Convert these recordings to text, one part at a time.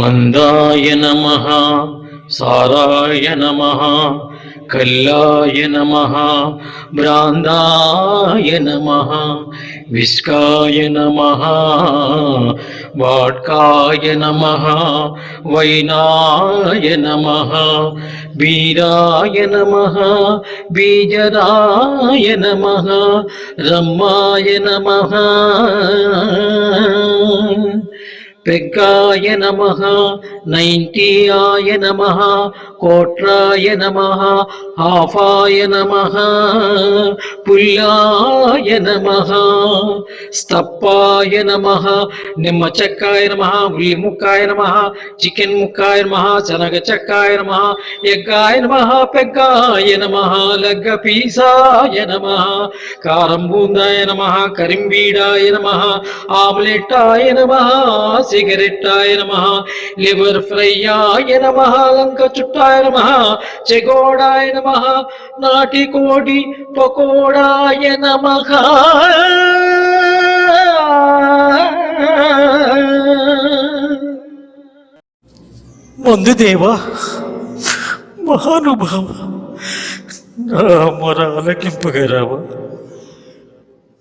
మందాయ నమ సారాయ నమ కల్లాయ నమ భ్రాందాయ నమ విష్కాయ నమ వాట్కాయ నమ వైనాయ నమ వీరాయ నమ బీజరాయ నమ రమ్మాయ నమ. పెగ్గాయ నమ నైంటీయాయ నమ కోట్రాయ నమ హాఫాయ నమ పుల్లాయ నమ స్తప్పాయ నమ నిమ్మ చెక్కాయ నమ ఉల్లి ముక్కాయ నమ చికెన్ ముక్కాయ నమ శనగ చెక్కాయ నమ ఎగ్గాయ నమ పెగ్గాయ నమ లగ్గ పీసాయ నమ కారం బూందాయ నమ కరింబీడాయ నమ ఆమ్లెట్టాయ నమ సిగరెట్టాయ నమ లివర్ ఫ్రైయాయ నమ లంక చుట్టాయ నమ చెగోడాయ నమ నాటి కోడి పకోడాయ నమ. మందుదేవా మహానుభావ నా మొర ఆలకింపగరావా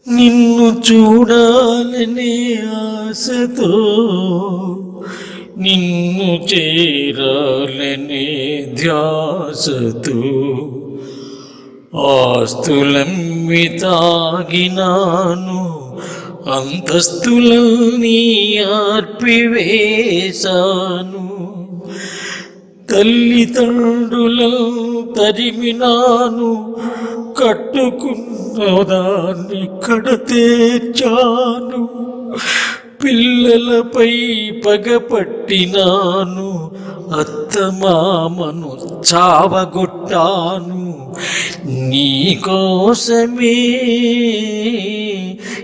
నిన్ను చూడాలనే ఆశతో నిన్ను చేరాలనే ధ్యాసతో ఆస్తులమ్మి తాగినాను అంతస్తులన్నీ ఆర్పివేశాను. తల్లిదండ్రుల తరిమినాను కట్టుకున్నదాన్ని కడతేర్చాను పిల్లలపై పగపట్టినాను అత్తమామను చావగొట్టాను. నీకోసమే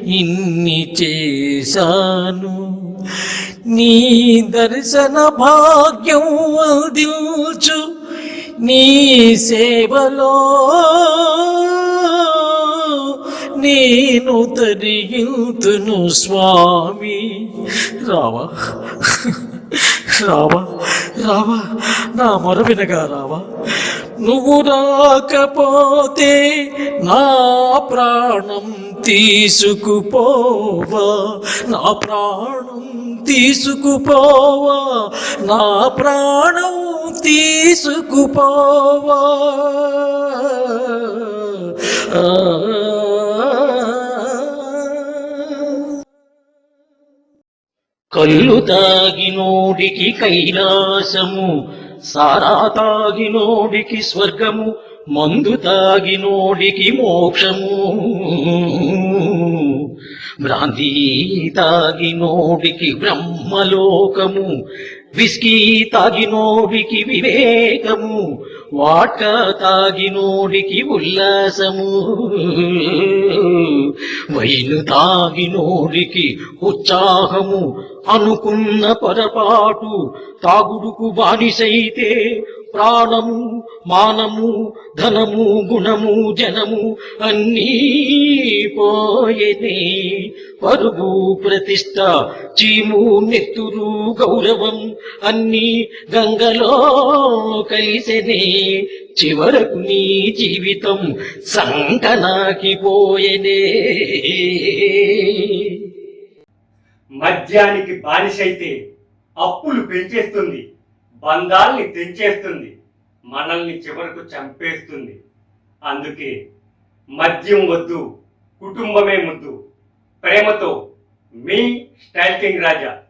ఇన్ని చేశాను. నీ దర్శన భాగ్యం దించు నీ సేవలో. నేను తరిగింతును స్వామి. రావా? రావా? రావా? నా మొర వినగా రావా? నువ్వు రాకపోతే నా ప్రాణం తీసుకుపోవా. నా ప్రాణం తీసుకుపోవా. నా ప్రాణం తీసుకుపోవా. కళ్ళు తాగినోడికి కైలాసము సారా తాగినోడికి స్వర్గము మందు తాగినోడికి మోక్షము. భ్రాంతి తాగినోడికి బ్రహ్మలోకము విస్కీ తాగినోడికి వివేకము వాట తాగినోడికి ఉల్లాసము. వైను తాగినోడికి ఉత్సాహము అనుకున్న పొరపాటు తాగుడుకు బానిసైతే ప్రాణము మానము ధనము గుణము జనము అన్నీ పోయనే పరుగు ప్రతిష్ట చీము నెత్తురు గౌరవం అన్నీ గంగలో కలిసెనే. చివరకు నీ జీవితం సంకనాకి పోయనే. మద్యానికి బానిసైతే అప్పులు పెంచేస్తుంది. బంధాల్ని తెంచేస్తుంది మనల్ని చివరకు చంపేస్తుంది. అందుకే మద్యం వద్దు కుటుంబమే ముద్దు. ప్రేమతో మీ స్టైల్ కింగ్ రాజా.